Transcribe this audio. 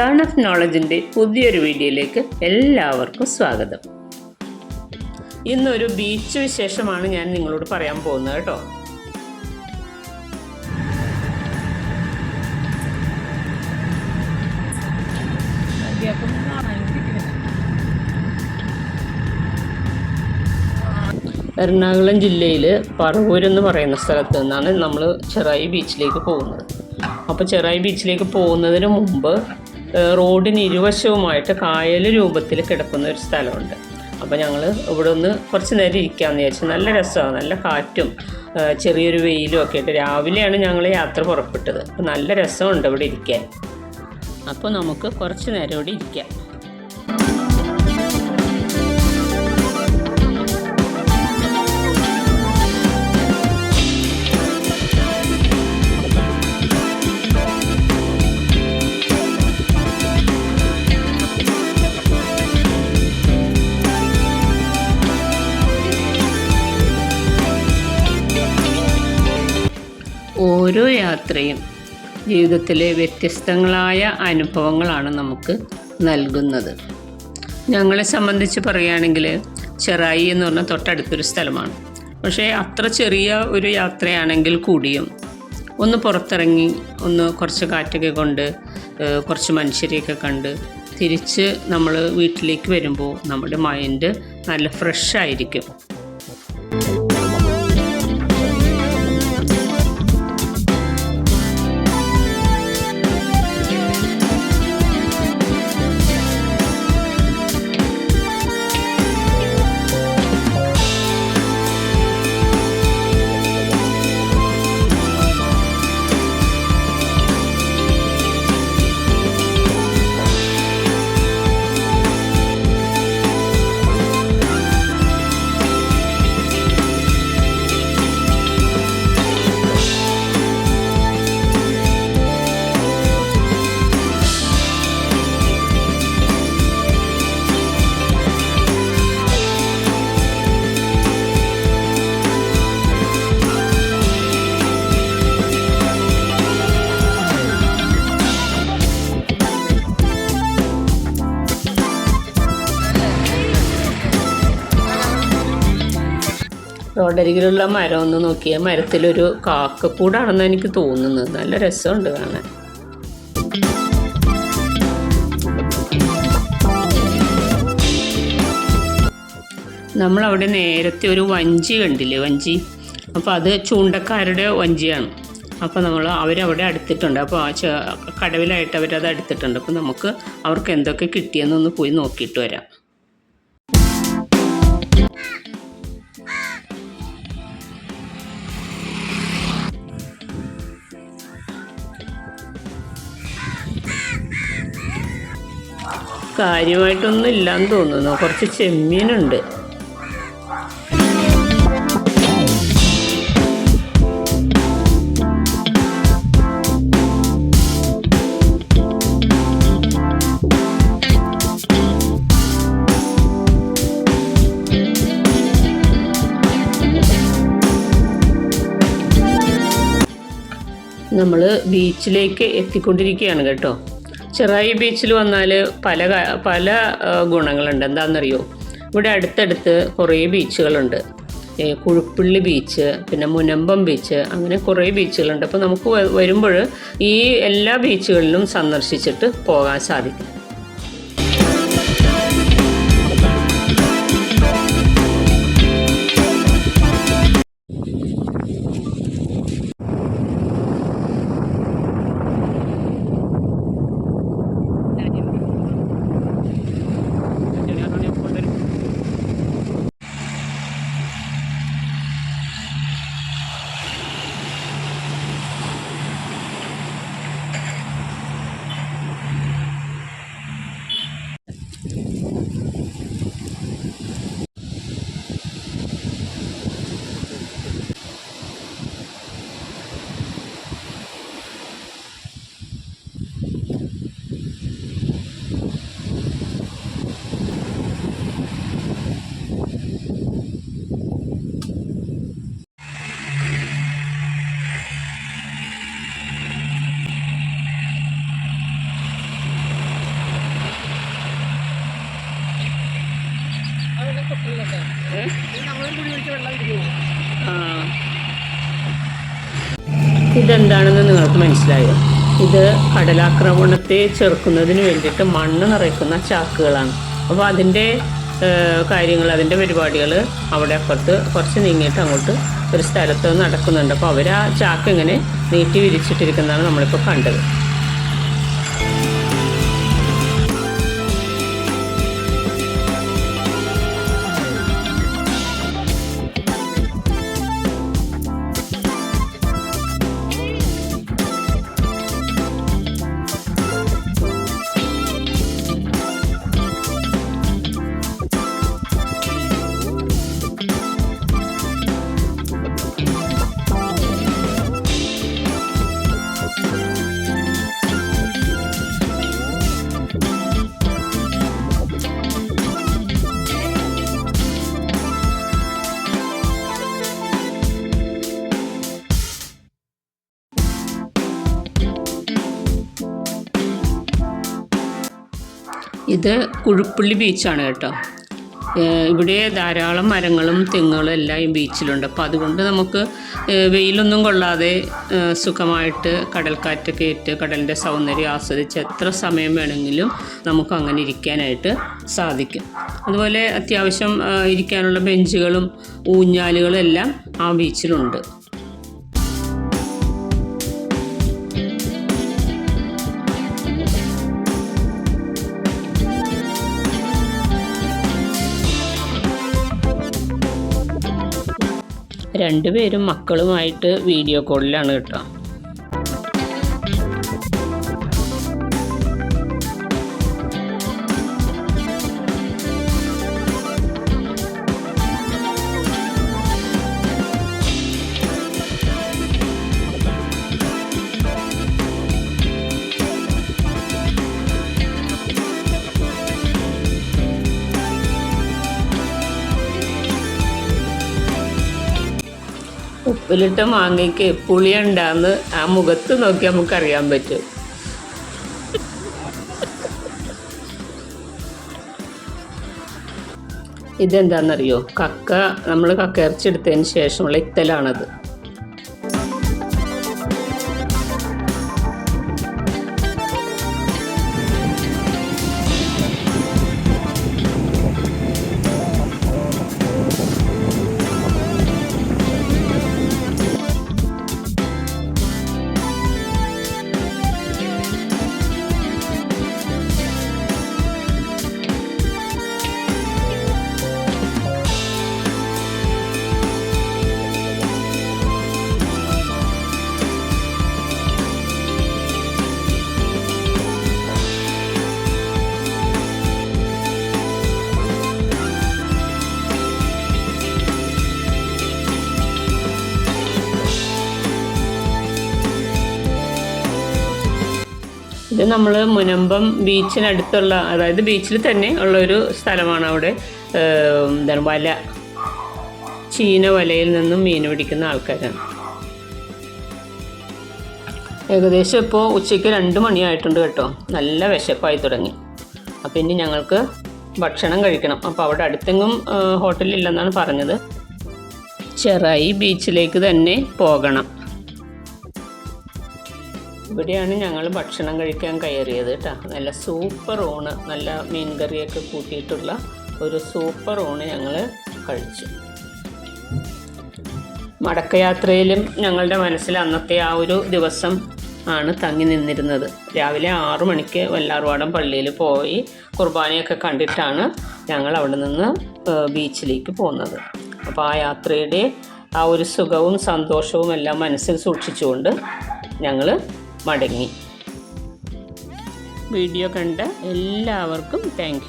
Damn of നോളജിന്റെ പുതിയൊരു വീഡിയോയിലേക്ക് എല്ലാവർക്കും സ്വാഗതം. ഇന്നൊരു ബീച്ച് വിശേഷമാണ് ഞാൻ നിങ്ങളോട് പറയാൻ പോകുന്നത് കേട്ടോ. എറണാകുളം ജില്ലയിൽ പറവൂർ എന്ന് പറയുന്ന സ്ഥലത്ത് നിന്നാണ് നമ്മൾ ചെറായി ബീച്ചിലേക്ക് പോകുന്നത്. അപ്പോൾ ചെറായി ബീച്ചിലേക്ക് പോകുന്നതിന് മുമ്പ് റോഡിന് ഇരുവശവുമായിട്ട് കായൽ രൂപത്തിൽ കിടക്കുന്ന ഒരു സ്ഥലമുണ്ട്. അപ്പോൾ ഞങ്ങൾ ഇവിടെ ഒന്ന് കുറച്ച് നേരം ഇരിക്കാമെന്ന് വിചാരിച്ചു. നല്ല രസമാണ്. നല്ല കാറ്റും ചെറിയൊരു വെയിലും ഒക്കെ ആയിട്ട് രാവിലെയാണ് ഞങ്ങൾ യാത്ര പുറപ്പെട്ടത്. അപ്പോൾ നല്ല രസമുണ്ട് ഇവിടെ ഇരിക്കാൻ. അപ്പോൾ നമുക്ക് കുറച്ച് നേരം ഇവിടെ ഇരിക്കാം. ഓരോ യാത്രയും ജീവിതത്തിലെ വ്യത്യസ്തങ്ങളായ അനുഭവങ്ങളാണ് നമുക്ക് നൽകുന്നത്. ഞങ്ങളെ സംബന്ധിച്ച് പറയുകയാണെങ്കിൽ ചെറായി എന്ന് പറഞ്ഞാൽ തൊട്ടടുത്തൊരു സ്ഥലമാണ്. പക്ഷേ അത്ര ചെറിയ ഒരു യാത്രയാണെങ്കിൽ കൂടിയും ഒന്ന് പുറത്തിറങ്ങി ഒന്ന് കുറച്ച് കാറ്റൊക്കെ കൊണ്ട് കുറച്ച് മനുഷ്യരെയൊക്കെ കണ്ട് തിരിച്ച് നമ്മൾ വീട്ടിലേക്ക് വരുമ്പോൾ നമ്മുടെ മൈൻഡ് നല്ല ഫ്രഷ് ആയിരിക്കും. റോഡരികിലുള്ള മരം ഒന്ന് നോക്കിയാൽ മരത്തിലൊരു കാക്കക്കൂടാണെന്ന് എനിക്ക് തോന്നുന്നത്. നല്ല രസമുണ്ട് കാണാൻ. നമ്മളവിടെ നേരത്തെ ഒരു വഞ്ചി കണ്ടില്ലേ? വഞ്ചി. അപ്പോൾ അത് ചൂണ്ടക്കാരുടെ വഞ്ചിയാണ്. അപ്പോൾ നമ്മൾ അവരവിടെ അടുത്തിട്ടുണ്ട്. അപ്പോൾ ആ കടവിലായിട്ട് അവരത് അടുത്തിട്ടുണ്ട്. അപ്പോൾ നമുക്ക് അവർക്ക് എന്തൊക്കെ കിട്ടിയെന്നൊന്ന് പോയി നോക്കിയിട്ട് വരാം. കാര്യമായിട്ടൊന്നും ഇല്ലാന്ന് തോന്നുന്നു. കുറച്ച് ചെമ്മീനുണ്ട്. നമ്മൾ ബീച്ചിലേക്ക് എത്തിക്കൊണ്ടിരിക്കുകയാണ് കേട്ടോ. ചെറായി ബീച്ചിൽ വന്നാൽ പല പല ഗുണങ്ങളുണ്ട്. എന്താണെന്നറിയോ ഇവിടെ അടുത്തടുത്ത് കുറേ ബീച്ചുകളുണ്ട്. കുഴുപ്പള്ളി ബീച്ച് പിന്നെ മുനമ്പം ബീച്ച് അങ്ങനെ കുറേ ബീച്ചുകളുണ്ട്. അപ്പോൾ നമുക്ക് വരുമ്പോൾ ഈ എല്ലാ ബീച്ചുകളിലും സന്ദർശിച്ചിട്ട് പോകാൻ സാധിക്കും. ഇതെന്താണെന്ന് നിങ്ങൾക്ക് മനസ്സിലായോ? ഇത് കടലാക്രമണത്തെ ചെറുക്കുന്നതിന് വേണ്ടിയിട്ട് മണ്ണ് നിറയ്ക്കുന്ന ചാക്കുകളാണ്. അപ്പോൾ അതിന്റെ കാര്യങ്ങൾ അതിന്റെ പരിപാടികൾ അവിടെ അപ്പുറത്ത് കുറച്ച് നീങ്ങിയിട്ട് അങ്ങോട്ട് ഒരു സ്ഥലത്ത് നടക്കുന്നുണ്ട്. അപ്പോൾ അവർ ആ ചാക്ക് ഇങ്ങനെ നീട്ടി വിരിച്ചിട്ടിരിക്കുന്നതാണ് നമ്മളിപ്പോൾ കണ്ടത്. ഇത് കുഴുപ്പള്ളി ബീച്ചാണ് കേട്ടോ. ഇവിടെ ധാരാളം മരങ്ങളും തെങ്ങുകളും എല്ലാം ഈ ബീച്ചിലുണ്ട്. അപ്പോൾ അതുകൊണ്ട് നമുക്ക് വെയിലൊന്നും കൊള്ളാതെ സുഖമായിട്ട് കടൽക്കാറ്റൊക്കെ ഏറ്റ് കടലിന്റെ സൗന്ദര്യം ആസ്വദിച്ച് എത്ര സമയം വേണമെങ്കിലും നമുക്ക് അങ്ങനെ ഇരിക്കാനായിട്ട് സാധിക്കും. അതുപോലെ അത്യാവശ്യം ഇരിക്കാനുള്ള ബെഞ്ചുകളും ഊഞ്ഞാലുകളും എല്ലാം ആ ബീച്ചിലുണ്ട്. രണ്ടുപേരും മക്കളുമായിട്ട് വീഡിയോ കോളിലാണ് കേട്ടോ. ഉപ്പിലിട്ട മാങ്ങയ്ക്ക് പുളിയുണ്ടാന്ന് ആ മുഖത്ത് നോക്കി നമുക്കറിയാൻ പറ്റും. ഇതെന്താണെന്നറിയോ കക്ക നമ്മൾ കക്ക ഇറച്ചെടുത്തതിന് ശേഷമുള്ള ഇത്തലാണത്. ഇത് നമ്മൾ മുനമ്പം ബീച്ചിനടുത്തുള്ള അതായത് ബീച്ചിൽ തന്നെ ഉള്ള ഒരു സ്ഥലമാണ് അവിടെ. എന്താണ് വല ചീന വലയിൽ നിന്നും മീൻ പിടിക്കുന്ന ആൾക്കാരാണ്. ഏകദേശം ഇപ്പോൾ ഉച്ചയ്ക്ക് രണ്ട് മണിയായിട്ടുണ്ട് കേട്ടോ. നല്ല വിശപ്പായി തുടങ്ങി. അപ്പം ഇനി ഞങ്ങൾക്ക് ഭക്ഷണം കഴിക്കണം. അപ്പോൾ അവിടെ അടുത്തെങ്ങും ഹോട്ടലില്ലെന്നാണ് പറഞ്ഞത്. ചെറായി ബീച്ചിലേക്ക് തന്നെ പോകണം. ഇവിടെയാണ് ഞങ്ങൾ ഭക്ഷണം കഴിക്കാൻ കയറിയത് കേട്ടോ നല്ല സൂപ്പർ ഊണ് നല്ല മീൻ കറിയൊക്കെ കൂട്ടിയിട്ടുള്ള ഒരു സൂപ്പർ ഊണ് ഞങ്ങൾ കഴിച്ചു. മടക്കയാത്രയിലും ഞങ്ങളുടെ മനസ്സിൽ അന്നത്തെ ആ ഒരു ദിവസം ആണ് തങ്ങി നിന്നിരുന്നത്. രാവിലെ ആറു മണിക്ക് വല്ലാർവാടം പള്ളിയിൽ പോയി കുർബാനയൊക്കെ കണ്ടിട്ടാണ് ഞങ്ങൾ അവിടെ നിന്ന് ബീച്ചിലേക്ക് പോകുന്നത് അപ്പോൾ ആ യാത്രയുടെ ആ ഒരു സുഖവും സന്തോഷവും എല്ലാം മനസ്സിൽ സൂക്ഷിച്ചുകൊണ്ട് ഞങ്ങൾ മടങ്ങി. വീഡിയോ കണ്ട എല്ലാവർക്കും താങ്ക്